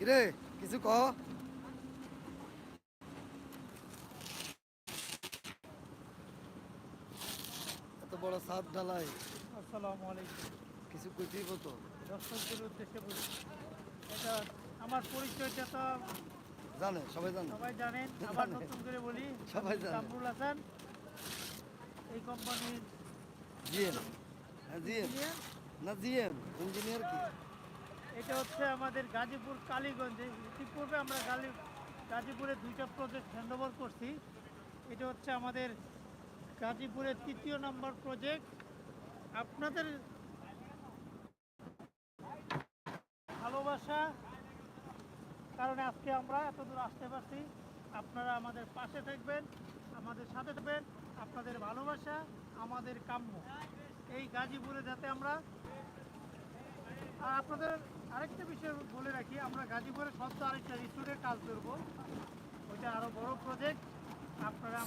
কিরে কিছু ক এত বড় সাত ঢালাই আসসালামু আলাইকুম। কিছু কইতেই তো? দর্শকদের উদ্দেশ্যে বলি এটা আমার পরিচয়টা তো জানে সবাই জানে। সবাই জানেন আবার নতুন করে বলি সবাই জানে। কামরুল হাসান এই কোম্পানির জিএম। হ্যাঁ জিএম। ইঞ্জিনিয়ার না জিএম ইঞ্জিনিয়ার কি? এটা হচ্ছে আমাদের গাজীপুর, কালীগঞ্জে। ইতিপূর্বে আমরা গালি, গাজীপুরে দুইটা প্রজেক্ট হ্যান্ডওভার করছি। এটা হচ্ছে আমাদের গাজীপুরের তৃতীয় নম্বর প্রজেক্ট আপনাদের ভালোবাসা, কারণে আজকে আমরা এত দূর আসতে পারছি। আপনারা আমাদের পাশে থাকবেন, আমাদের সাথে থাকবেন। আপনাদের ভালোবাসা, আমাদের কাম্য। এই গাজীপুরে যাতে আমরা আপনাদের আরেকটা বিষয় বলে রাখি আমরা গাজীপুরে সদ্য আরেকটা রিসোর্টের কাজ করব। ওইটা আরও বড় প্রজেক্ট আপনারা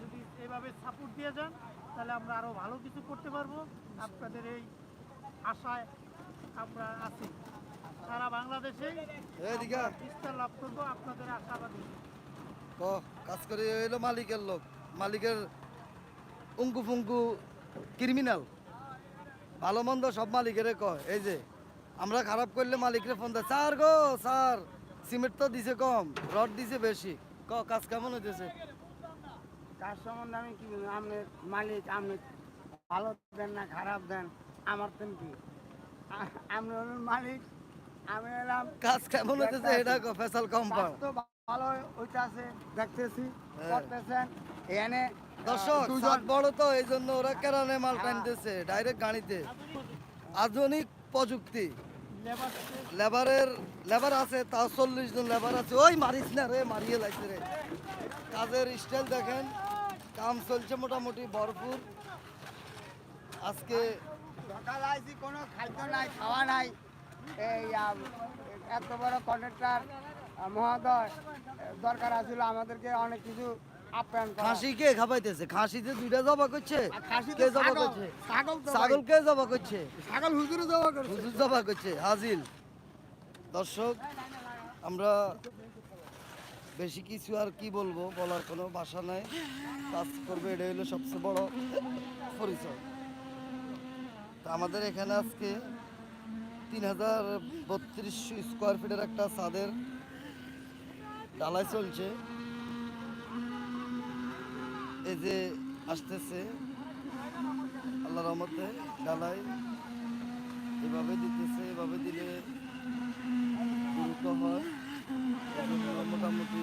যদি এভাবে সাপোর্ট দিয়ে যান তাহলে আমরা আরও ভালো কিছু করতে পারব। আপনাদের এই আশায় আমরা আছি। সারা বাংলাদেশে বিস্তার লাভ করব আপনাদের আশাবাদী। ক কাজ করে এলো মালিকের লোক। মালিকের উঙ্কু ফুঙ্কু ক্রিমিনাল ভালো মন্দ সব মালিকের কয়। এই যে আমরা খারাপ করলে মালিকরে ফোন দেয়। স্যার গো স্যার সিমেন্ট তো দিছে কম রড দিছে বেশি। ক কাজ কেমন হইতেছে? তার সম্বন্ধে আমি কি আপনি মালিক আপনি ভালো দেন না খারাপ দেন আমার তেন কি? আপনি হলেন মালিক আমি এলাম কাজ কেমন হইতেছে এটা ফেসাল কম পাও তো ভালো হইতাছে দেখতেছি হ্যাঁ। করতেছেন এখানে দর্শক সাত বড় তো এই জন্য ওরা কেরানে মাল টানতেছে ডাইরেক্ট গাড়িতে। আধুনিক প্রযুক্তি। লেবারের, লেবার আছে, তাও চল্লিশ জন লেবার আছে। ওই মারিস না রে, মারিয়ে লাগছে রে। কাজের স্টাইল দেখেন, কাম চলছে মোটামুটি ভরপুর। আজকে সকাল আইছি কোনো খাদ্য নাই, খাওয়া নাই। এই এত বড় কন্ট্রাক্টর মহোদয়, দরকার আছিল আমাদেরকে অনেক কিছু খাসি কে খাবাইতেছে? খাসিতে দুইটা জবা করছে। কে জবা করছে? ছাগল কে জবা করছে? ছাগল হুজুরে জমা করছে। হুজুর জবা করছে হাজিল। দর্শক আমরা বেশি কিছু আর কি বলব বলার কোনো ভাষা নাই। কাজ করবে এটা হলো সবচেয়ে বড় পরিচয়। তা আমাদের এখানে আজকে তিন হাজার বত্রিশশো স্কোয়ার ফিটের একটা ছাদের ডালাই চলছে। এই যে আসতেছে আল্লাহ রহমতে ডালাই এভাবে দিতেছে, এভাবে দিলে দ্রুত হয়। মোটামুটি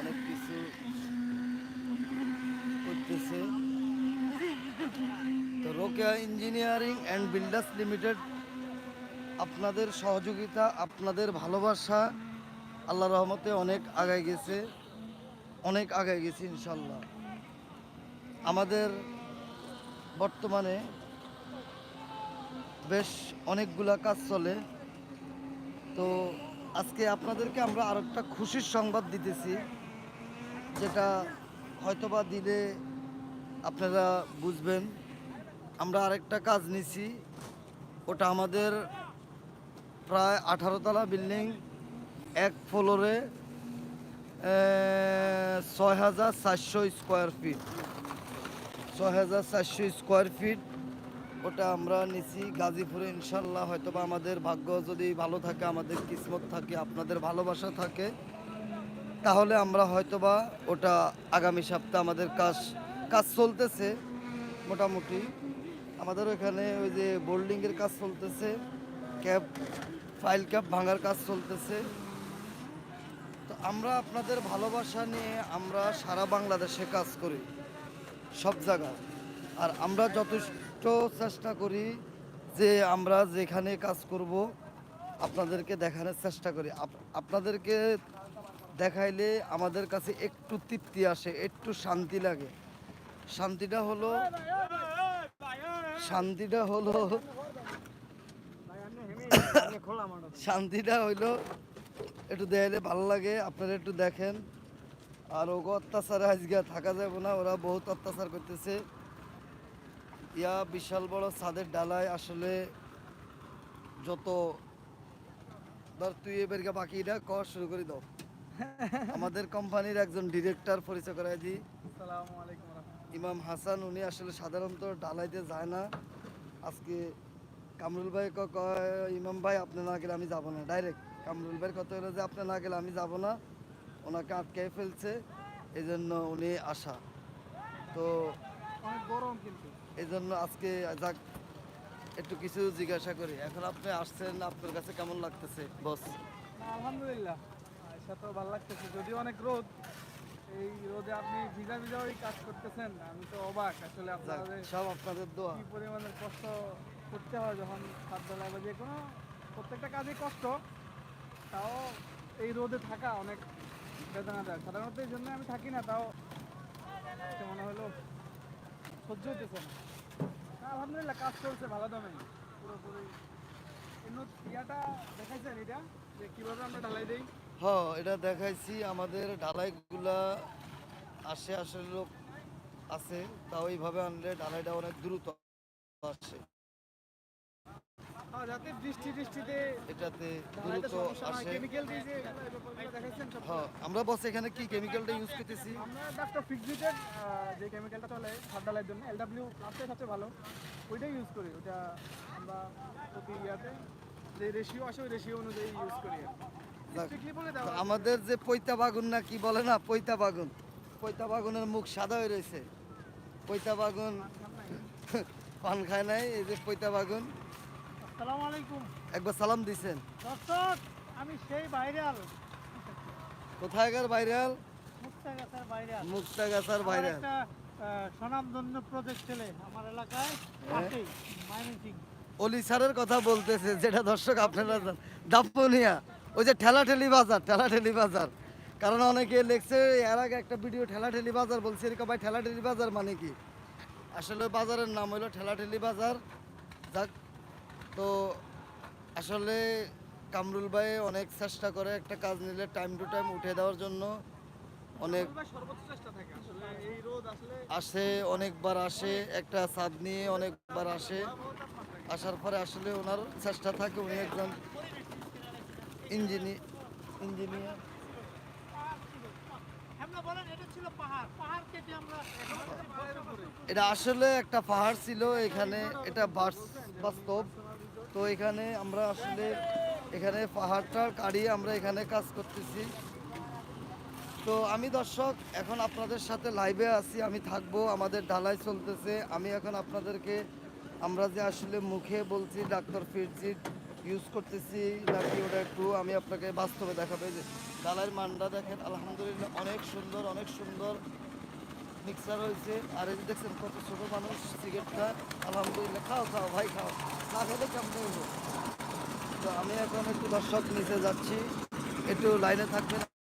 অনেক কিছু করতেছে। তো Rokeya engineering and builders limited, আপনাদের সহযোগিতা, আপনাদের ভালোবাসা আল্লাহ রহমতে অনেক আগায় গেছে। অনেক আগায় গেছি, ইনশাল্লাহ। আমাদের বর্তমানে বেশ অনেকগুলা কাজ চলে। তো আজকে আপনাদেরকে আমরা আর একটা খুশির সংবাদ দিতেছি, যেটা হয়তোবা দিলে আপনারা বুঝবেন। আমরা আরেকটা কাজ নিছি, ওটা আমাদের প্রায় আঠারোতলা বিল্ডিং, এক ফ্লোরে ছয় হাজার চারশো স্কোয়ার ফিট ছয় হাজার চারশো স্কোয়ার ফিট ওটা আমরা নিছি গাজীপুরে, ইনশাল্লাহ হয়তো বা আমাদের ভাগ্য যদি ভালো থাকে, আমাদের কিসমত থাকে, আপনাদের ভালোবাসা থাকে, তাহলে আমরা হয়তোবা ওটা আগামী সপ্তাহে আমাদের কাজ কাজ চলতেছে মোটামুটি। আমাদের ওখানে ওই যে বোল্ডিংয়ের কাজ চলতেছে ক্যাব ফাইল ক্যাব ভাঙার কাজ চলতেছে। আমরা আপনাদের ভালোবাসা নিয়ে আমরা সারা বাংলাদেশে কাজ করি সব জায়গায়। আর আমরা যথেষ্ট চেষ্টা করি যে আমরা যেখানে কাজ করব আপনাদেরকে দেখানোর চেষ্টা করি। আপ- আপনাদেরকে দেখাইলে আমাদের কাছে একটু তৃপ্তি আসে একটু শান্তি লাগে। শান্তিটা হলো শান্তিটা হলো শান্তিটা হইল একটু দেখলে ভালো লাগে আপনারা একটু দেখেন। আর ওগো অত্যাচারে আজকে থাকা যাবে না ওরা বহুত অত্যাচার করতেছে। ইয়া বিশাল বড় ছাদের ডালায় আসলে যত ধর তুই এবারকে বাকিটা কর শুরু করে দাও। আমাদের কোম্পানির একজন ডিরেক্টর পরিচয় করাই দিই। আলাইকুম ইমাম হাসান উনি আসলে সাধারণত ডালাইতে যায় না। আজকে কামরুল ভাই কয় ইমাম ভাই আপনি না গেলে আমি যাব না। ডাইরেক্ট কামরুল ভাইয়ের কথা হলো যে আপনি না গেলে আমি যাব না। ওনাকে আটকে ফেলছে এই জন্য উনি আসা। তো অনেক গরম কিন্তু। এই জন্য আজকে যাক একটু কিছু জিজ্ঞাসা করি। এখন আপনি আসছেন আপনার কাছে কেমন লাগতেছে বস আলহামদুলিল্লাহ। আয়সা তো ভালো লাগতেছে। যদিও অনেক রোদ এই রোদে আপনি ভিজা ভিজা ওই কাজ করতেছেন আমি তো অবাক। আসলে আপনাদের সব আপনাদের দোয়া। কি পরিমাণের কষ্ট করতে হয় যখন খাদ্য বেলায় বা যে কোনো প্রত্যেকটা কাজে কষ্ট। তাও এই রোদে থাকা অনেক বেদনাদায়ক। সাধারণত এই জন্য আমি থাকি না তাও মনে হলো সহ্য হতেছে না। আলহামদুলিল্লাহ কাজ চলছে ভালো দামে। পুরোপুরি। ইয়াটা দেখাইছেন এটা? যে কীভাবে আমরা ঢালাই দিই? হ এটা দেখাইছি। আমাদের ঢালাইগুলা আসে আসলে লোক আছে তাও এইভাবে আনলে ঢালাইটা অনেক দ্রুত আসে। হ্যাঁ, যাতে বৃষ্টি বৃষ্টিতে এটাতে দ্রুত আসে। কেমিক্যাল দিয়ে যে হ্যাঁ আমরা বস এখানে কি কেমিক্যালটা ইউজ করতেছি? আমরা ডাক্তার ফিক্সিটের যে কেমিক্যালটা চলে ছাদ ঢালাইয়ের জন্য এলডাব্লিউ প্লাসটাই সবচেয়ে ভালো। ওইটাই ইউজ করি ওটা আমরা প্রতি ইয়াতে যে রেশিও আসে ওই রেশিও অনুযায়ী ইউজ করি। আমাদের যে পৈতা বাগুন না কি বলে না পৈতা বাগুন। পৈতা বাগুনের মুখ সাদা হয়ে রয়েছে। পৈতা বাগুন পান খায় নাই এই যে পৈতা বাগুন। আসসালামু আলাইকুম। একবার সালাম দিছেন। দর্শক আমি সেই ভাইরাল। কোথায়কার ভাইরাল? মুক্তাগাছার ভাইরাল। মুক্তাগাছার ভাইরাল। স্বনামধন্য প্রজেক্ট ছেলে আমার এলাকায়। হ্যাঁ। পাশেই মাইনিং অলি স্যারের কথা বলতেছে যেটা দর্শক আপনারা। দাপ্পনিয়া ওই যে ঠেলাঠেলি বাজার ঠেলাঠেলি বাজার। কারণ অনেকে লেখছে এর আগে একটা ভিডিও ঠেলাঠেলি বাজার বলছে। এরকম ভাই ঠেলাঠেলি বাজার মানে কি? আসলে বাজারের নাম হলো ঠেলাঠেলি বাজার। যাক তো আসলে কামরুল ভাই অনেক চেষ্টা করে একটা কাজ নিলে টাইম টু টাইম উঠে দেওয়ার জন্য। অনেক আসে অনেকবার আসে একটা ছাদ নিয়ে অনেকবার আসে। আসার পরে আসলে ওনার চেষ্টা থাকে উনি একজন ইঞ্জিনিয়ার ইঞ্জিনিয়ার এটা আসলে একটা পাহাড় ছিল এখানে এটা বাস- বাস্তব। তো এখানে আমরা আসলে এখানে পাহাড়টা কাড়িয়ে আমরা এখানে কাজ করতেছি। তো আমি দর্শক, এখন আপনাদের সাথে লাইভে আছি, আমি থাকব, আমাদের ঢালাই চলতেছে। আমি এখন আপনাদেরকে, আমরা যে আসলে মুখে বলছি, ডাক্তার ফিরজিট ইউজ করতেছি, নাকি ওটা একটু আমি আপনাকে বাস্তবে দেখাবে। যে, ঢালাইয়ের মানটা দেখেন, আলহামদুলিল্লাহ অনেক সুন্দর অনেক সুন্দর। মিক্সার হয়েছে আর এই যে দেখছেন কত ছোট মানুষ সিগারেটটা আলহামদুলিল্লাহ খাও খাও ভাই খাও না খেলে কেমন হইব তো আমি এখন একটু দর্শক নিচে যাচ্ছি একটু লাইনে থাকবেন